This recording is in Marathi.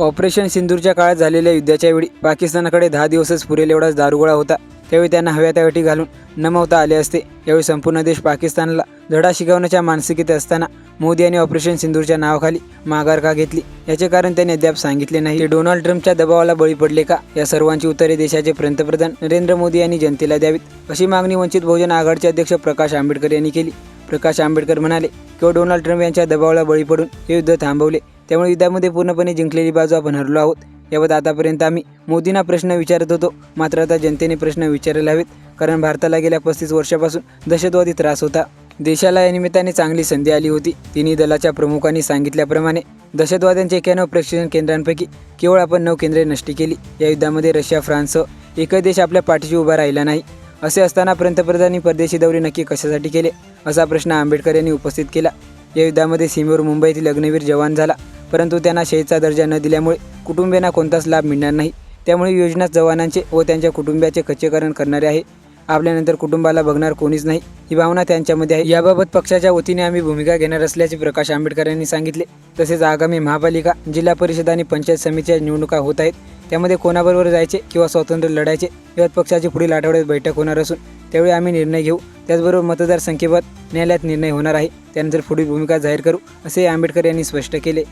ऑपरेशन सिंदूरच्या काळात झालेल्या युद्धाच्या वेळी पाकिस्तानाकडे दहा दिवसच पुरेल एवढाच दारुगोळा होता. त्यावेळी त्यांना हव्या त्या अटी घालून नमवता आले असते. यावेळी संपूर्ण देश पाकिस्तानला धडा शिकवण्याच्या मानसिकेत असताना मोदी यांनी ऑपरेशन सिंदूरच्या नावाखाली माघार का घेतली? याचे कारण त्यांनी अद्याप सांगितले नाही. ते डोनाल्ड ट्रम्पच्या दबावाला बळी पडले का? या सर्वांची उत्तरे देशाचे पंतप्रधान नरेंद्र मोदी यांनी जनतेला द्यावीत. अशी मागणी वंचित बहुजन आघाडीचे अध्यक्ष प्रकाश आंबेडकर यांनी केली. प्रकाश आंबेडकर म्हणाले किंवा डोनाल्ड ट्रम्प यांच्या दबावाला बळी पडून हे युद्ध थांबवले? त्यामुळे युद्धामध्ये पूर्णपणे जिंकलेली बाजू आपण हरलो आहोत. याबाबत आतापर्यंत आम्ही मोदींना प्रश्न विचारत होतो. मात्र आता जनतेने प्रश्न विचारायला हवेत कारण भारताला गेल्या पस्तीस वर्षापासून दहशतवादी त्रास होता. देशाला या निमित्ताने चांगली संधी आली होती. तिन्ही दलाच्या प्रमुखांनी सांगितल्याप्रमाणे दहशतवाद्यांच्या एक्याण्णव प्रशिक्षण केंद्रांपैकी केवळ आपण नऊ केंद्रे नष्टी केली. या युद्धामध्ये रशिया फ्रान्ससह एकही देश आपल्या पाठीशी उभा राहिला नाही. असे असताना पंतप्रधानांनी परदेशी दौरे नक्की कशासाठी केले असा प्रश्न आंबेडकर यांनी उपस्थित केला. या युद्धामध्ये सीमेवर मुंबईतील अग्निवीर जवान झाला. परंतु त्यांना शहीदचा दर्जा न दिल्यामुळे कुटुंबियांना कोणताच लाभ मिळणार नाही. त्यामुळे योजना जवानांचे व त्यांच्या कुटुंबियाचे खच्चीकरण करणारे आहे. आपल्यानंतर कुटुंबाला बघणार कोणीच नाही. ही भावना त्यांच्यामध्ये आहे. याबाबत पक्षाच्या वतीने आम्ही भूमिका घेणार असल्याचे प्रकाश आंबेडकर यांनी सांगितले. तसेच आगामी महापालिका जिल्हा परिषद आणि पंचायत समितीच्या निवडणुका होत आहेत. त्यामध्ये कोणाबरोबर जायचे किंवा स्वतंत्र लढायचे यात पक्षाची पुढील आठवड्यात बैठक होणार असून त्यावेळी आम्ही निर्णय घेऊ. त्याचबरोबर मतदारसंख्येबाबत न्यायालयात निर्णय होणार आहे. त्यानंतर पुढील भूमिका जाहीर करू असे आंबेडकर यांनी स्पष्ट केले.